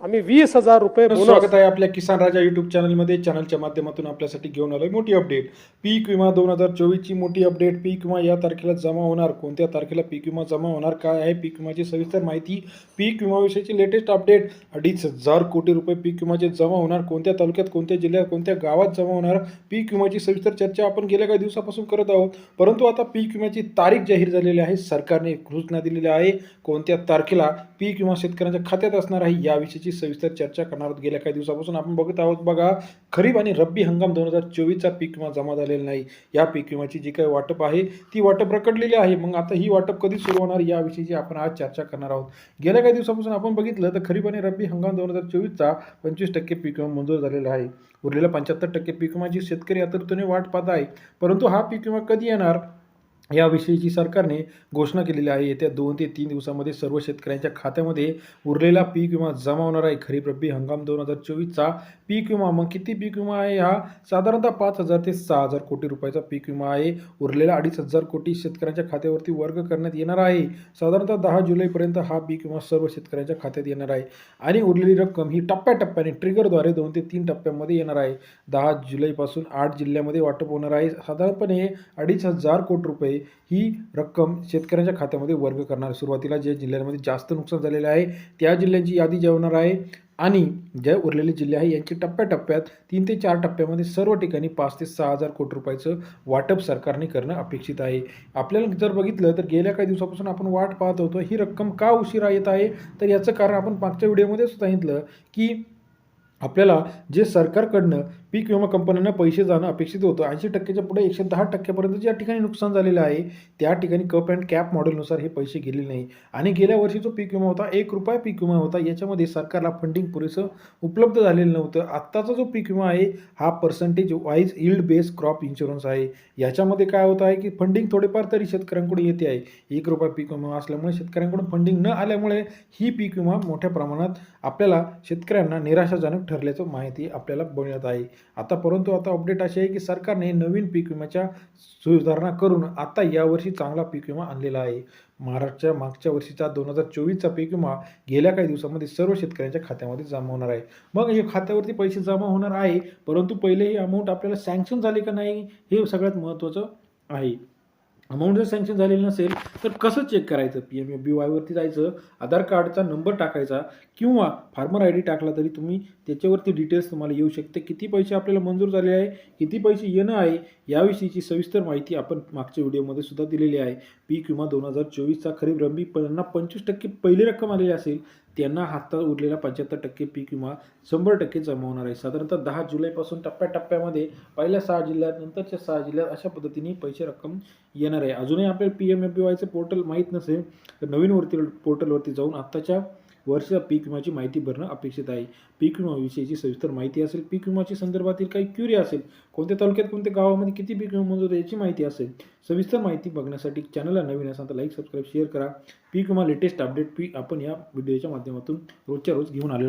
आम्ही वीस हजार रुपये स्वागत आहे आपल्या किसान राजा युट्यूब चॅनलमध्ये चॅनलच्या माध्यमातून आपल्यासाठी घेऊन आलोय मोठी अपडेट पीक विमा दोन हजार चोवीसची मोठी अपडेट पीक विमा या तारखेला जमा होणार? कोणत्या तारखेला पीक विमा जमा होणार? काय आहे पीक विमाची सविस्तर माहिती? पीक विमाविषयीची लेटेस्ट अपडेट अडीच हजार कोटी रुपये पीक विमाचे जमा होणार. कोणत्या तालुक्यात कोणत्या जिल्ह्यात कोणत्या गावात जमा होणार? पीक विमाची सविस्तर चर्चा आपण गेल्या काही दिवसापासून करत आहोत. परंतु आता पीक विम्याची तारीख जाहीर झालेली आहे. सरकारने घोषणा दिलेली आहे. कोणत्या तारखेला पीक विमा शेतकऱ्यांच्या खात्यात असणार आहे याविषयीची सविस्तर चर्चा करणार आहोत. गेल्या काही दिवसापासून आपण बघत आहोत बघा खरीप आणि रब्बी हंगाम दोन हजार चोवीसचा पीक विमा जमा झालेला नाही. या पीक विम्याची जी काही वाटप आहे ती वाटप रकडलेली आहे. मग आता ही वाटप कधी सुरू होणार याविषयीची आपण आज चर्चा करणार आहोत. गेल्या काही दिवसापासून आपण बघितलं तर खरीप आणि रब्बी हंगाम दोन हजार चोवीसचा पंचवीस टक्के पीक विमा मंजूर झालेला आहे. उरलेला पंच्याहत्तर टक्के पीक विमाची शेतकरी आतुरतेने वाट पाहत आहे परंतु हा पीक विमा कधी येणार? याविषयीची सरकारने घोषणा केलेली आहे. येत्या दोन ते तीन दिवसामध्ये सर्व शेतकऱ्यांच्या खात्यामध्ये उरलेला पीक विमा जमा होणार आहे खरीप रब्बी हंगाम दोन हजार चोवीसचा पीक विमा. मग किती पीक विमा आहे? हा साधारणतः पाच हजार ते सहा हजार कोटी रुपयाचा पीक विमा आहे. उरलेला अडीच हजार कोटी शेतकऱ्यांच्या खात्यावरती वर्ग करण्यात येणार आहे. साधारणतः दहा जुलैपर्यंत हा पीक विमा सर्व शेतकऱ्यांच्या खात्यात येणार आहे. आणि उरलेली रक्कम ही टप्प्याटप्प्याने ट्रिगरद्वारे दोन ते तीन टप्प्यामध्ये येणार आहे. दहा जुलैपासून आठ जिल्ह्यामध्ये वाटप होणार आहे. साधारणपणे अडीच हजार कोटी रुपये ही रक्कम शेतकऱ्यांच्या खात्यामध्ये वर्ग करणार. सुरुवातीला ज्या जिल्ह्यांमध्ये जास्त नुकसान झालेलं आहे त्या जिल्ह्यांची यादी जेवणार आहे. आणि जे उरलेले जिल्हे आहे यांची टप्प्याटप्प्यात तीन ते चार टप्प्यामध्ये सर्व ठिकाणी पाच ते सहा हजार कोटी रुपयाचं वाटप सरकारने करणं अपेक्षित आहे. आपल्याला जर बघितलं तर गेल्या काही दिवसापासून आपण वाट पाहत होतो ही रक्कम का उशिरा येत आहे? तर याचं कारण आपण मागच्या व्हिडिओमध्ये सांगितलं की आपल्याला जे सरकारकडनं पीक विमा कंपन्यांना पैसे जाणं अपेक्षित होतं. ऐंशी टक्क्याच्या पुढे एकशे दहा टक्क्यापर्यंत ज्या ठिकाणी नुकसान झालेलं आहे. त्या ठिकाणी कप अँड कॅप मॉडेलनुसार हे पैसे गेलेले नाही. आणि गेल्या वर्षी जो पीक विमा होता एक रुपया पीक विमा होता याच्यामध्ये सरकारला फंडिंग पुरेसं उपलब्ध झालेलं नव्हतं. आत्ताचा जो पीक विमा आहे हा percentage wise yield based crop insurance आहे. याच्यामध्ये काय होतं आहे की फंडिंग थोडेफार तरी शेतकऱ्यांकडून येते आहे. एक रुपया पीक विमा असल्यामुळे शेतकऱ्यांकडून फंडिंग न आल्यामुळे ही पीक विमा मोठ्या प्रमाणात आपल्याला शेतकऱ्यांना निराशाजनक ठरल्याचं माहिती आपल्याला मिळत आहे. आता परंतु आता अपडेट अशी आहे की सरकारने नवीन पीक विम्याच्या सुधारणा करून आता यावर्षी चांगला पीक विमा आणलेला आहे. महाराष्ट्राच्या मागच्या वर्षीचा दोन हजार चोवीसचा पीक विमा गेल्या काही दिवसामध्ये सर्व शेतकऱ्यांच्या खात्यामध्ये जमा होणार आहे. मग हे खात्यावरती पैसे जमा होणार आहे परंतु पहिले ही अमाऊंट आपल्याला सँक्शन झाली का नाही हे सगळ्यात महत्त्वाचं आहे. अमाऊंट जर सँक्शन झालेली नसेल तर कसं चेक करायचं? पी एम एफ बी वायवरती जायचं आधार कार्डचा नंबर टाकायचा किंवा फार्मर आय डी टाकला तरी तुम्ही त्याच्यावरती डिटेल्स तुम्हाला येऊ शकते. किती पैसे आपल्याला मंजूर झाले आहे किती पैसे येणं आहे याविषयीची सविस्तर माहिती आपण मागच्या व्हिडिओमध्ये सुद्धा दिलेली आहे. पीक विमा दोन हजार चोवीसचा खरीप रंबी पन्ना पंचवीस टक्के पहिली रक्कम आलेली असेल त्यांना हातात उरलेला पंच्याहत्तर टक्के पीक विमा शंभर टक्के जमा होणार आहे. साधारणतः दहा जुलैपासून टप्प्याटप्प्यामध्ये पहिल्या सहा जिल्ह्यात नंतरच्या सहा जिल्ह्यात अशा पद्धतीने पैसे रक्कम येणार आहे. अजूनही आपल्याला पी एम एफ बी वायचं पोर्टल माहीत नसेल तर नवीन वरती पोर्टलवरती जाऊन आत्ताच्या वर्षा पीक विम्याची माहिती भरणं अपेक्षित आहे. पीक विम्याविषयीची सविस्तर माहिती असेल पीक विम्याच्या संदर्भातील काही क्युरी असेल कोणत्या तालुक्यात कोणत्या गावामध्ये किती पीक विमा मंजूर याची माहिती असेल सविस्तर माहिती बघण्यासाठी चॅनलला नवीन असाल तर लाईक सबस्क्राईब शेअर करा. पीक विमा लेटेस्ट अपडेट पी आपण या व्हिडिओच्या माध्यमातून रोजच्या रोज घेऊन आलेलो